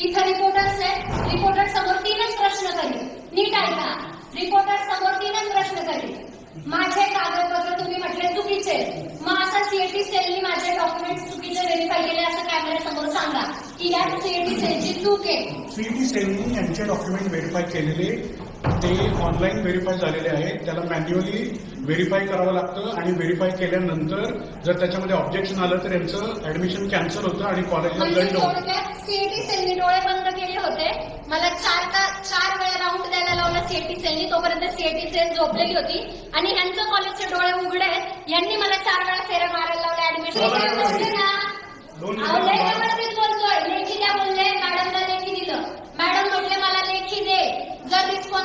इथं रिपोर्टर्स आहेत. रिपोर्टर समोर तीनच प्रश्न करेल नीट ऐका. रिपोर्टर समोर तीनच प्रश्न करेल माझे कागदपत्र तुम्ही म्हटले चुकीचे. मग असं सीएटी सेलनी माझे डॉक्युमेंट चुकीचे व्हेरीफाय केले असं कॅमेरा समोर सांगा. की या सीएटी सेलची चूक आहे. सीएटी सेलनी यांचे डॉक्युमेंट व्हेरीफाय केलेले ते ऑनलाईन व्हेरीफाय झालेले आहेत. त्याला मॅन्युअली व्हेरीफाय करावं लागतं आणि व्हेरीफाय केल्यानंतर जर त्याच्यामध्ये ऑब्जेक्शन आलं तर यांचं ऍडमिशन कॅन्सल होतं आणि कॉलेजला म्हणजे दंड सेलनी डोळे बंद केले होते. मला चार चार वेळा राऊंड द्यायला लावला सीएटी सेलनी तोपर्यंत सीएटी सेल झोपलेली होती. आणि ह्यांचं कॉलेजचे डोळे उघडे आहेत. यांनी मला चार वेळा फेऱ्या मारायला लावल्या. ऍडमिशन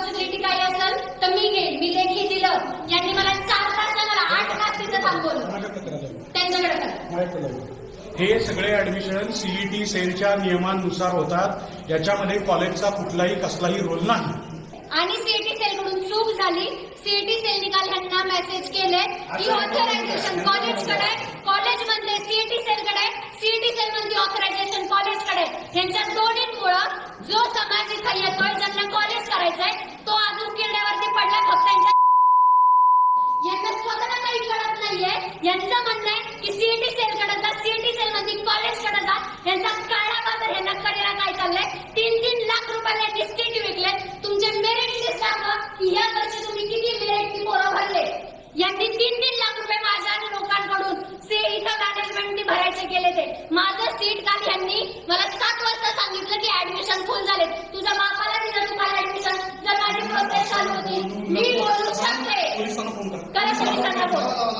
रिस्पॉन्सिबिलिटी काही असेल तर मी घेईन. मी लेखी दिलं. यांनी मला चार तास मला आठ तास तिथं थांबवलं. त्यांच्याकडे. हे सगळे ऍडमिशन सीईटी सेलच्या नियमानुसार होतात. याच्यामध्ये कॉलेजचा कुठलाही कसलाही रोल नाही. आणि सीएटी सेल कडून चूक झाली. सीएटी सेल निकाल यांना मेसेज केले. की ऑथरायझेशन कॉलेजकडे कॉलेज मधले सीएटी सेल कडे सीएटी सेल मध्ये ऑथरायझेशन कॉलेजकडे. ह्यांच्या दोन्हीमुळं जो समाज इथं येतोय ज्यांना कॉलेज करायचंय. यांचं म्हणणं आहे की सीएटी सेल कडे जा सीएटी सेल मध्ये कॉलेजकडे जा यांचा काळा बाजार यांना कळलेला काय चाललंय? तीन तीन लाख रुपयाला यांनी सीट विकले तुमचे मेरिट लिस्ट दाखवा की या वर्षी तुम्ही किती मेरिट पोरं भरले? यांनी तीन तीन लाख रुपये माझ्या लोकांकडून से इथं मॅनेजमेंटनी भरायचे केले ते. माझं सीट काल यांनी मला सात वाजता सांगितलं की ऍडमिशन फुल झाले तुझा